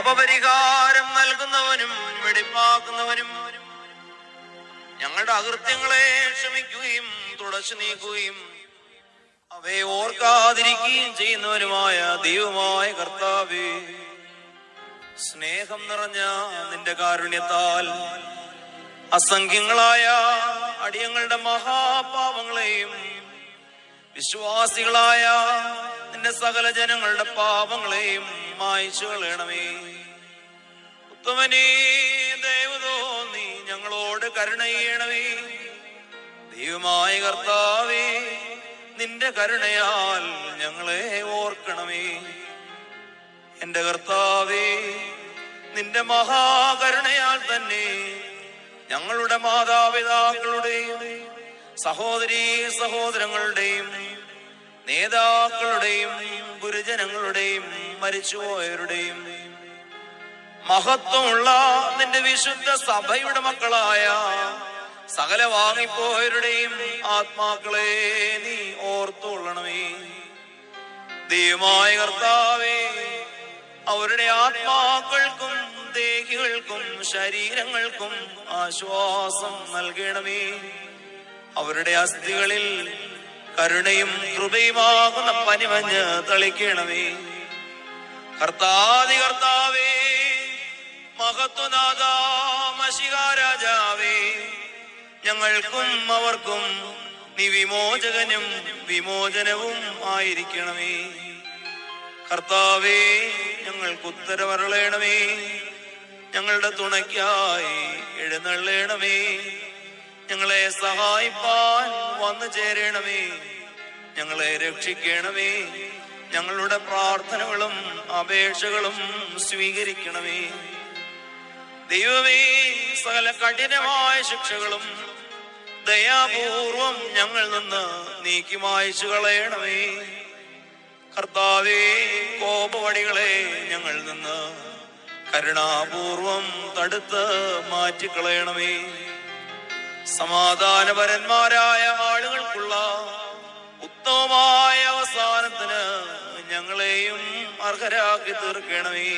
പാപപരിഹാരം നൽകുന്നവനും വെടിപ്പാക്കുന്നവനും ഞങ്ങളുടെ അകൃത്യങ്ങളെ ക്ഷമിക്കുകയും തുടച്ചു നീക്കുകയും അവയെ ഓർക്കാതിരിക്കുകയും ചെയ്യുന്നവനുമായ ദൈവമായ കർത്താവേ സ്നേഹം നിറഞ്ഞ നിന്റെ കാരുണ്യത്താൽ അസംഖ്യങ്ങളായ അടിയങ്ങളുടെ മഹാപാപങ്ങളെയും വിശ്വാസികളായ നിന്റെ സകല ജനങ്ങളുടെ പാപങ്ങളെയും മായ്ച്ചു കളയണമേ ഉത്തമനേ ദൈവതോ നീ ഞങ്ങളോട് കരുണ ചെയ്യണമേ ദൈവമായ കർത്താവേ നിന്റെ കരുണയാൽ ഞങ്ങളെ ഓർക്കണമേ. എന്റെ കർത്താവേ നിന്റെ മഹാകരുണയാൽ തന്നെ ഞങ്ങളുടെ മാതാപിതാക്കളുടെയും സഹോദരീ സഹോദരങ്ങളുടെയും നേതാക്കളുടെയും ഗുരുജനങ്ങളുടെയും മരിച്ചുപോയവരുടെയും മഹത്വമുള്ള നിന്റെ വിശുദ്ധ സഭയുടെ മക്കളായ സകല വാങ്ങിപ്പോയവരുടെയും ആത്മാക്കളെ നീ ഓർത്തുകൊള്ളണമേ. ദൈവമായ കർത്താവേ അവരുടെ ആത്മാക്കൾക്കും ദേഹികൾക്കും ശരീരങ്ങൾക്കും ആശ്വാസം നൽകണമേ. അവരുടെ അസ്ഥികളിൽ കരുണയും കൃപയുമാകുന്ന പനിമഞ്ഞ് തളിക്കണമേ. കർത്താതി കർത്താവേ മഹത്വനാഥ മഷികാരാജാവേ ഞങ്ങൾക്കും അവർക്കും നീ വിമോചകനും വിമോചനവും ആയിരിക്കണമേ. കർത്താവേ ഞങ്ങൾക്ക് ഉത്തരവരളയണമേ ഞങ്ങളുടെ തുണയ്ക്കായി എഴുന്നള്ളേണമേ ഞങ്ങളെ സഹായിപ്പാൻ വന്നു ചേരണമേ ഞങ്ങളെ രക്ഷിക്കണമേ. ഞങ്ങളുടെ പ്രാർത്ഥനകളും അപേക്ഷകളും സ്വീകരിക്കണമേ. ദൈവമേ സകല കഠിനമായ ശിക്ഷകളും ദയാപൂർവം ഞങ്ങൾ നിന്ന് നീക്കി മായച്ചു കളയണമേ. കർത്താവേ കോപവടികളെ ഞങ്ങൾ നിന്ന് കരുണാപൂർവം തടുത്ത് മാറ്റിക്കളയണമേ. സമാധാനപരന്മാരായ അർഹരാക്കി തീർക്കണമേ.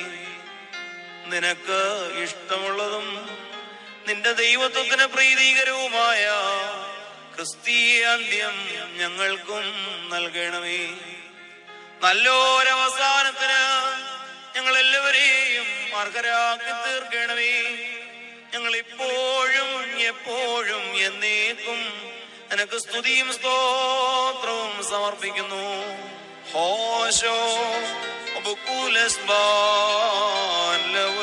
നിനക്ക് ഇഷ്ടമുള്ളതും നിന്റെ ദൈവത്വത്തിന് പ്രീതികരവുമായ ക്രിസ്തീയ അന്ത്യം ഞങ്ങൾക്കും നൽകണമേ. നല്ലൊരവസാനത്തിന് ഞങ്ങൾ എല്ലാവരെയും അർഹരാക്കി തീർക്കണമേ. ഞങ്ങൾ ഇപ്പോഴും എപ്പോഴും എന്നേക്കും നിനക്ക് സ്തുതിയും സ്തോത്രവും സമർപ്പിക്കുന്നു. خوشو بكل اسبان لو